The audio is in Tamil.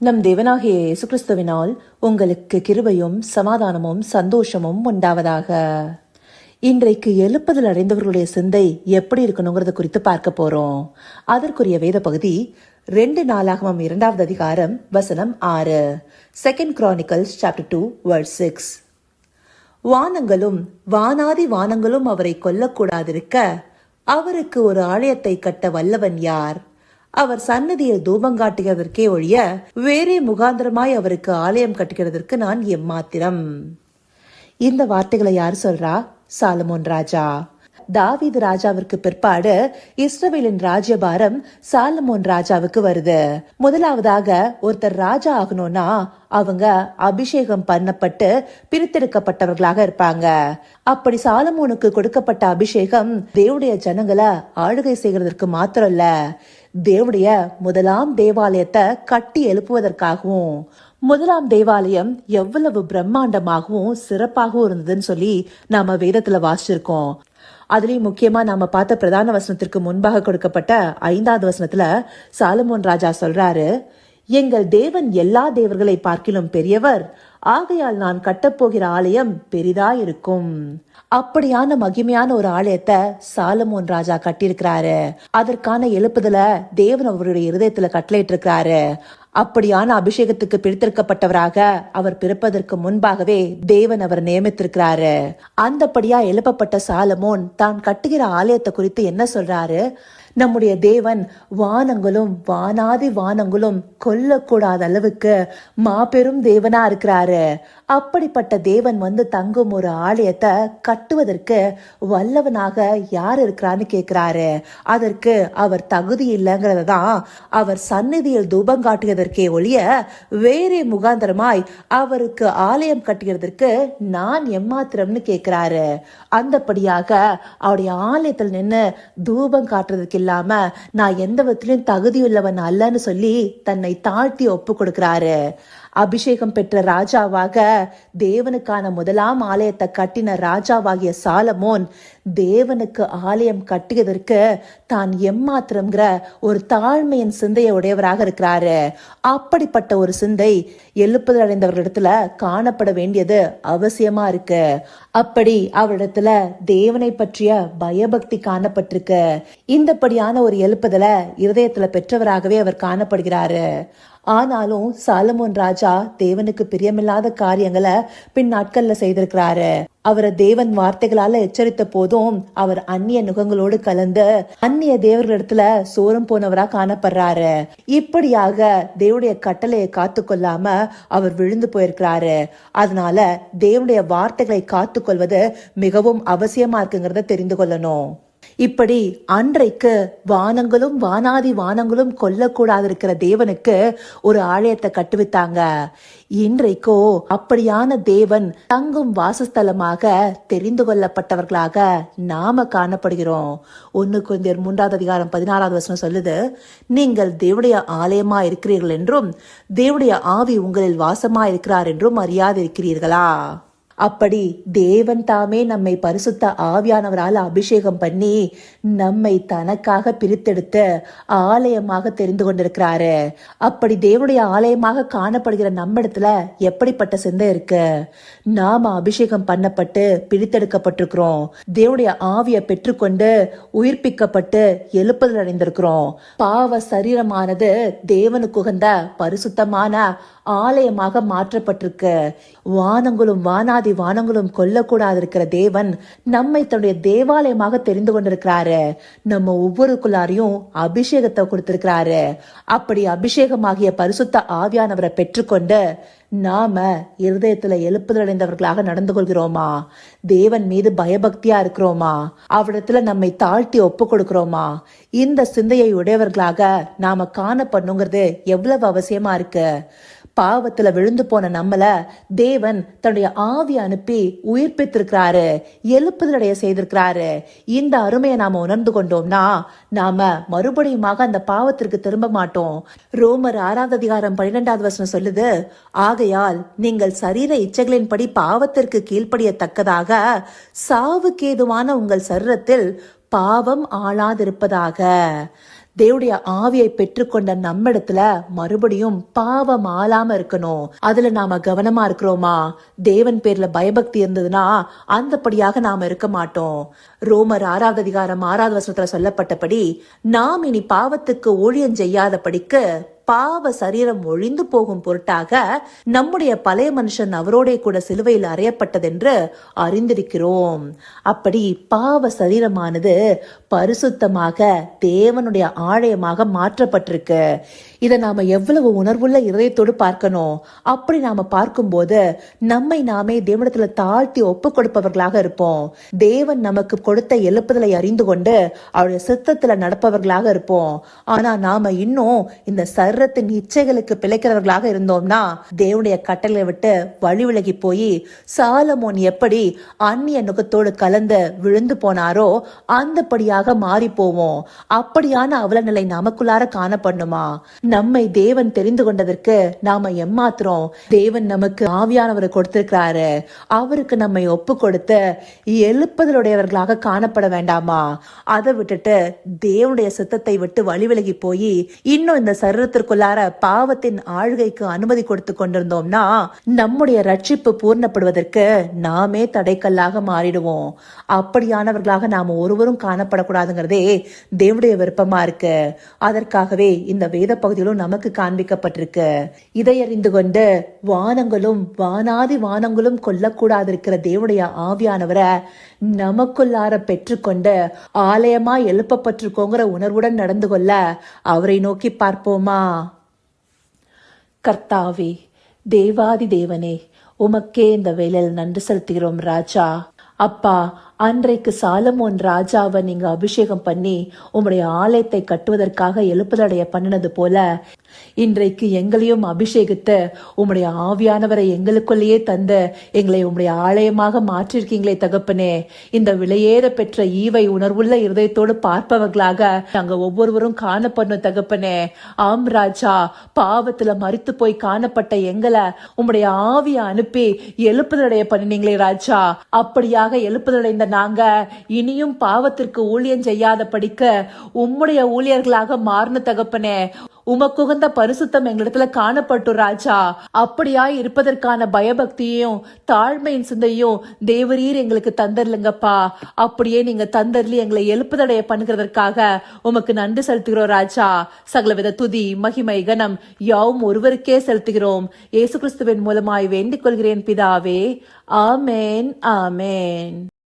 நம் தேவனாகிய இயேசு கிறிஸ்துவினால் உங்களுக்கு கிருபையும் சமாதானமும் சந்தோஷமும் உண்டாவதாக. இன்றைக்கு எழுப்புதல் அடைந்தவர்களுடைய சிந்தை எப்படி இருக்கணுங்கிறத குறித்து பார்க்க போறோம். அதற்குரிய வேத பகுதி ரெண்டு நாளாகவும் இரண்டாவது அதிகாரம் வசனம் ஆறு. Second chronicles chapter two verse six வானங்களும் வானாதி வானங்களும் அவரை கொல்லக்கூடாதிருக்க அவருக்கு ஒரு ஆலயத்தை கட்ட வல்லவன் யார்? அவர் சன்னதியில் தூபங்காட்டுகிறதற்கே ஒழிய வேறே முகாந்திரமாய் அவருக்கு ஆலயம் கட்டுகிறதற்கு நான் எம்மாத்திரம். இந்த வார்த்தைகளை யார் சொல்றா? சாலமோன் ராஜா. தாவீது ராஜாவிற்கு பிற்பாடு இஸ்ரவேலின் ராஜ்யபாரம் சாலமோன் ராஜாவுக்கு வருது. முதலாவதாக ஒருத்தர் ராஜா ஆகணும்னா அவங்க அபிஷேகம் பண்ணப்பட்டு பிரித்தெடுக்கப்பட்டவர்களாக இருப்பாங்க. அப்படி சாலமோனுக்கு கொடுக்கப்பட்ட அபிஷேகம் தேவடைய ஜனங்களை ஆளுகை செய்கிறதற்கு மாத்திரம் இல்ல தேவடைய முதலாம் தேவாலயத்தை கட்டி எழுப்புவதற்காகவும் முதலாம் தேவாலயம் எவ்வளவு பிரம்மாண்டமாகவும் சிறப்பாகவும் இருந்ததுன்னு சொல்லி நாம வேதத்துல வாசிச்சிருக்கோம். அதுலயும் முக்கியமா நாம பார்த்த பிரதான வசனத்திற்கு முன்பாக கொடுக்கப்பட்ட ஐந்தாவது வசனத்துல சாலமோன் ராஜா சொல்றாரு எங்கள் தேவன் எல்லா தேவர்களை பார்க்கிலும் பெரியவர் ஆகையால் நான் கட்டப்போகிற ஆலயம் பெரிதாயிருக்கும். அப்படியான மகிமையான ஒரு ஆலயத்தை சாலமோன் ராஜா கட்டியிருக்கிறாரு. அதற்கான எழுப்புதல தேவன் அவருடைய இருதயத்துல கட்டளையிட்டு இருக்கிறாரு அப்படியான அபிஷேகத்துக்கு பிடித்திருக்கப்பட்டவராக அவர் பிறப்பதற்கு முன்பாகவே தேவன் அவர் நியமித்திருக்கிறாரு. அந்தபடியா எழுப்பப்பட்ட சாலமோன் தான் கட்டுகிற ஆலயத்தை குறித்து என்ன சொல்றாரு? நம்முடைய தேவன் வானங்களும் வானாதி வானங்களும் கொல்லக்கூடாத அளவுக்கு மாபெரும் தேவனா இருக்கிறாரு. அப்படிப்பட்ட தேவன் வந்து தங்கும் ஒரு ஆலயத்தை கட்டுவதற்கு வல்லவனாக யார் இருக்கிறான்னு கேட்கிறாரு. அதற்கு அவர் தகுதி இல்லைங்கிறத தான் அவர் சந்நிதியில் தூபம் காட்டுவதற்கே ஒழிய வேறே முகாந்தரமாய் அவருக்கு ஆலயம் கட்டுகிறதற்கு நான் எம்மாத்திரம்னு கேட்கிறாரு. அந்தபடியாக அவருடைய ஆலயத்தில் நின்று தூபம் காட்டுறதுக்கு இல்லாம நான் எந்த விதத்திலையும் தகுதியுள்ளவன் அல்லன்னு சொல்லி தன்னை தாழ்த்தி ஒப்பு கொடுக்கிறாரு. அபிஷேகம் பெற்ற ராஜாவாக தேவனுக்கான முதலாம் ஆலயத்தை கட்டின ராஜாவாகிய சாலமோன் தேவனுக்கு ஆலயம் கட்டியதற்கு தான் எம்மாத்திரம்ங்கிற ஒரு தாழ்மையின் சிந்தையை உடையவராக இருக்கிறாரு. அப்படிப்பட்ட ஒரு சிந்தை எழுப்புதல் அடைந்தவர்களிடத்துல காணப்பட வேண்டியது அவசியமா இருக்கு. அப்படி அவரிடத்துல தேவனை பற்றிய பயபக்தி காணப்பட்டிருக்கு. இந்தப்படியான ஒரு எழுப்புதலை இருதயத்துல பெற்றவராகவே அவர் காணப்படுகிறாரு. ஆனாலும் சாலமோன் ராஜா தேவனுக்கு பிரியமில்லாத காரியங்களை பின் நாட்கள்ல செய்திருக்கிறாரு. அவரை தேவன் வார்த்தைகளால எச்சரித்த போதும் அவர் அந்நிய நுகங்களோடு கலந்து அந்நிய தேவர்களிடத்துல சோரம் போனவரா காணப்படுறாரு. இப்படியாக தேவனுடைய கட்டளையை காத்து கொள்ளாம அவர் விழுந்து போயிருக்கிறாரு. அதனால தேவனுடைய வார்த்தைகளை காத்து கொள்வது மிகவும் அவசியமா இருக்குங்கிறத தெரிந்து கொள்ளணும். இப்படி அன்றைக்கு வானங்களும் வானாதி வானங்களும் கொல்லக்கூடாது இருக்கிற தேவனுக்கு ஒரு ஆலயத்தை கட்டுவித்தாங்க. இன்றைக்கோ அப்படியான தேவன் தங்கும் வாசஸ்தலமாக தெரிந்து கொள்ளப்பட்டவர்களாக நாம காணப்படுகிறோம். ஒன்னு கொஞ்சம் மூன்றாவது அதிகாரம் பதினாறாவது வருஷம் சொல்லுது நீங்கள் தேவடைய ஆலயமா இருக்கிறீர்கள் என்றும் தேவடைய ஆவி உங்களில் வாசமா இருக்கிறார் என்றும் அறியாதிருக்கிறீர்களா? அப்படி தேவன் தாமே நம்மை பரிசுத்த ஆவியானவரால் அபிஷேகம் பண்ணி நம்மை தனக்காக பிரித்தெடுத்து ஆலயமாக தெரிந்து கொண்டிருக்கிறாரு. அப்படி தேவனுடைய ஆலயமாக காணப்படுகிற நம்மிடத்துல எப்படிப்பட்ட சிந்தை இருக்கு? நாம அபிஷேகம் பண்ணப்பட்டு பிரித்தெடுக்கப்பட்டிருக்கிறோம். தேவனுடைய ஆவியை பெற்றுக்கொண்டு உயிர்ப்பிக்கப்பட்டு எழுப்புதல் அடைந்திருக்கிறோம். பாவ சரீரமானது தேவனுக்கு உகந்த பரிசுத்தமான ஆலயமாக மாற்றப்பட்டிருக்கு வானங்களும் வானாதி வானங்களும் கொல்லக்கூடாது இருக்கிற தேவன் நம்மை தன்னுடைய தேவாலயமாக தெரிந்து கொண்டிருக்கிறாரு. நம்ம ஒவ்வொருக்குள்ளாரையும் அபிஷேகத்தை கொடுத்திருக்கிறாரு. அப்படி அபிஷேகமாகிய பரிசுத்த ஆவியானவரை பெற்றுக்கொண்டு நாம இருதயத்துல எழுப்புதல் அடைந்தவர்களாக நடந்து கொள்கிறோமா? தேவன் மீது பயபக்தியா இருக்கிறோமா? அவரிடத்துல நம்மை தாழ்த்தி ஒப்பு கொடுக்கிறோமா? இந்த சிந்தையை உடையவர்களாக நாம காணப்படணுங்கிறது எவ்வளவு அவசியமா இருக்கு? பாவத்துல விழுந்து போன நம்மள தேவன் தன்னுடைய ஆவி அனுப்பி உயிர்ப்பித்திருக்கிறாரு எழுப்புதலடைய செய்திருக்கிறாரு. இந்த அருமையை நாம உணர்ந்து கொண்டோம்னா நாம மறுபடியுமாக அந்த பாவத்திற்கு திரும்ப மாட்டோம். ரோமர் ஆறாவது அதிகாரம் பன்னிரெண்டாவது வசனம் சொல்லுது ஆகையால் நீங்கள் சரீர இச்சைகளின்படி பாவத்திற்கு கீழ்ப்படியத்தக்கதாக சாவுக்கேதுவான உங்கள் சரீரத்தில் பாவம் ஆளாதிருப்பதாக. தேவடைய ஆவியை பெற்றுக்கொண்ட நம்மிடத்துல மறுபடியும் பாவம் ஆளாம இருக்கணும். அதுல நாம கவனமா இருக்கிறோமா? தேவன் பேர்ல பயபக்தி இருந்ததுன்னா அந்தபடியாக நாம இருக்க மாட்டோம். ரோமர் ஆறாவது அதிகாரம் ஆறாவது வசனத்துல சொல்லப்பட்டபடி நாம் இனி பாவத்துக்கு ஊழியம் செய்யாதபடிக்கு பாவ சரீரம் ஒழிந்து போகும் பொருட்டாக நம்முடைய பழைய மனுஷன் அவரோடே கூட சிலுவையில் அறையப்பட்டதென்று அறிந்திருக்கிறோம். அப்படி பாவ சரீரமானது பரிசுத்தமாக தேவனுடைய ஆலயமாக மாற்றப்பட்டிருக்கு. இதை நாம எவ்வளவு உணர்வுள்ள இதயத்தோடு பார்க்கணும்? அப்படி நாம பார்க்கும்போது நம்மை நாமே தேவனத்துல தாழ்த்தி ஒப்பு கொடுப்பவர்களாக இருப்போம். தேவன் நமக்கு கொடுத்த எழுப்புதலை அறிந்து கொண்டு அவருடைய சித்தத்துல நடப்பவர்களாக இருப்போம். ஆனா நாம இன்னும் இந்த சர்ரத்தின் இச்சைகளுக்கு பிழைக்கிறவர்களாக இருந்தோம்னா தேவனுடைய கட்டளை விட்டு வழி விலகி போய் சாலமோன் எப்படி அந்நிய நுகத்தோடு கலந்து விழுந்து போனாரோ அந்தபடியாக மாறி போவோம். அப்படியான அவலநிலை நமக்குள்ளார காணப்படணுமா? நம்மை தேவன் தெரிந்து கொண்டதற்கு நாம எம்மாத்திரம் தேவன் நமக்கு ஆவியானவரை கொடுத்திருக்கிறாரு. அவருக்கு நம்மை ஒப்பு கொடுத்து எழுப்புதலுடையவர்களாக காணப்பட வேண்டாமா? அதை விட்டுட்டு தேவனுடைய சித்தத்தை விட்டு வழி விலகி போய் இன்னும் இந்த சரீரத்திற்குள்ளார பாவத்தின் ஆழ்கைக்கு அனுமதி கொடுத்து கொண்டிருந்தோம்னா நம்முடைய ரட்சிப்பு பூர்ணப்படுவதற்கு நாமே தடைக்கல்லாக மாறிடுவோம். அப்படியானவர்களாக நாம ஒருவரும் காணப்படக்கூடாதுங்கிறதே தேவனுடைய விருப்பமா இருக்கு. அதற்காகவே இந்த வேத பகுதி பகுதியிலும் நமக்கு காண்பிக்கப்பட்டிருக்கு. இதை அறிந்து கொண்டு வானங்களும் வானாதி வானங்களும் கொல்லக்கூடாது இருக்கிற தேவனுடைய ஆவியானவரை நமக்குள்ளார பெற்றுக்கொண்டு ஆலயமா எழுப்பப்பட்டிருக்கோங்கிற உணர்வுடன் நடந்து கொள்ள அவரை நோக்கி பார்ப்போமா? கர்த்தாவே தேவாதி தேவனே உமக்கே இந்த வேலையில் நன்றி செலுத்துகிறோம் ராஜா. அப்பா அன்றைக்கு சாலமோன் ராஜாவை நீங்க அபிஷேகம் பண்ணி உம்முடைய ஆலயத்தை கட்டுவதற்காக எழுப்புதடைய பண்ணினது போல இன்றைக்கு எங்களையும் அபிஷேகித்து உம்முடைய ஆவியானவரை எங்களுக்குள்ளேயே தந்து எங்களை உம்முடைய ஆலயமாக மாற்றிருக்கீங்களே தகப்பனே. இந்த விலையேற பெற்ற ஈவை உணர்வுள்ள இருதயத்தோடு பார்ப்பவர்களாக நாங்க ஒவ்வொருவரும் காணப்படணும் தகப்பனே. ஆம் ராஜா பாவத்துல மறித்து போய் காணப்பட்ட எங்களை உம்முடைய ஆவியை அனுப்பி எழுப்புதடைய பண்ணினீங்களே ராஜா. அப்படியாக எழுப்புதடைந்த நாங்க இனியும் பாவத்திற்கு ஊழியம் செய்யாத படிக்க உம்முடைய ஊழியர்களாக மாறின தகப்பனே உமக்குகந்த பரிசுத்தம் எங்களிடத்துல காணப்பட்டு ராஜா. அப்படியாய் இருப்பதற்கான பயபக்தியையும் தாழ்மையின் சிந்தையும் தேவரீர் எங்களுக்கு தந்தர்லுங்கப்பா. அப்படியே நீங்க தந்தர்லி எங்களை எழுப்புதடைய பண்ணுகிறதற்காக உமக்கு நன்றி செலுத்துகிறோம் ராஜா. சகலவித துதி மகிமை கனம் யாவும் ஒருவருக்கே செலுத்துகிறோம். இயேசு கிறிஸ்துவின் மூலமாய் வேண்டிக் கொள்கிறேன் பிதாவே. ஆமேன் ஆமேன்.